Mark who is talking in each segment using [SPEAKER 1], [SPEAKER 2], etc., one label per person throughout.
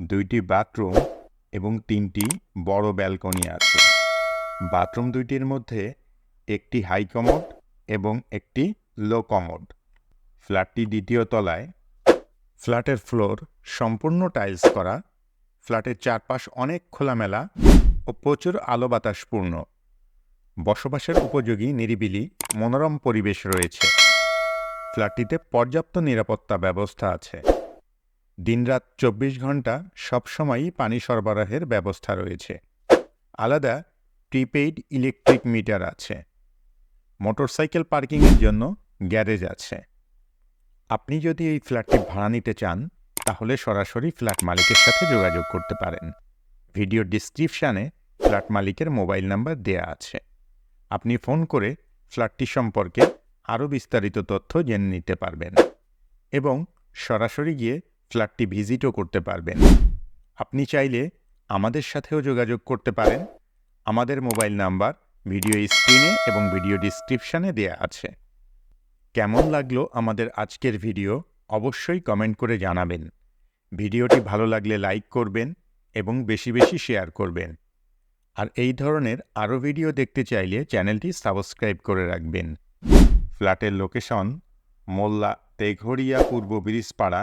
[SPEAKER 1] দুইটি বাথরুম এবং তিনটি বড় ব্যালকনি আছে। বাথরুম দুইটির মধ্যে একটি হাই কমোড এবং একটি লো কমোড। ফ্ল্যাটটি দ্বিতীয় তলায়। ফ্ল্যাটের ফ্লোর সম্পূর্ণ টাইলস করা। ফ্ল্যাটের চারপাশ অনেক খোলামেলা ও প্রচুর আলো বাতাসপূর্ণ বসবাসের উপযোগী নিরিবিলি মনোরম পরিবেশ রয়েছে। ফ্ল্যাটটিতে পর্যাপ্ত নিরাপত্তা ব্যবস্থা আছে। দিনরাত চব্বিশ ঘণ্টা সবসময়ই পানি সরবরাহের ব্যবস্থা রয়েছে। আলাদা প্রিপেইড ইলেকট্রিক মিটার আছে। মোটরসাইকেল পার্কিংয়ের জন্য গ্যারেজ আছে। আপনি যদি এই ফ্ল্যাটটি ভাড়া নিতে চান, তাহলে সরাসরি ফ্ল্যাট মালিকের সাথে যোগাযোগ করতে পারেন। ভিডিও ডিসক্রিপশানে ফ্ল্যাট মালিকের মোবাইল নাম্বার দেয়া আছে। আপনি ফোন করে ফ্ল্যাটটি সম্পর্কে আরও বিস্তারিত তথ্য জেনে নিতে পারবেন। এবং সরাসরি গিয়ে ফ্ল্যাটটি ভিজিটও করতে পারবেন। আপনি চাইলে আমাদের সাথেও যোগাযোগ করতে পারেন। আমাদের মোবাইল নাম্বার ভিডিও স্ক্রিনে এবং ভিডিও ডিসক্রিপশানে দেয়া আছে। কেমন লাগল আমাদের আজকের ভিডিও অবশ্যই কমেন্ট করে জানাবেন। ভিডিওটি ভালো লাগলে লাইক করবেন এবং বেশি বেশি শেয়ার করবেন। আর এই ধরনের আরও ভিডিও দেখতে চাইলে চ্যানেলটি সাবস্ক্রাইব করে রাখবেন। ফ্ল্যাটের লোকেশন মোল্লা তেঘরিয়া পূর্ব ব্রিজপাড়া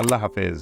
[SPEAKER 1] আল্লাহ হাফেজ।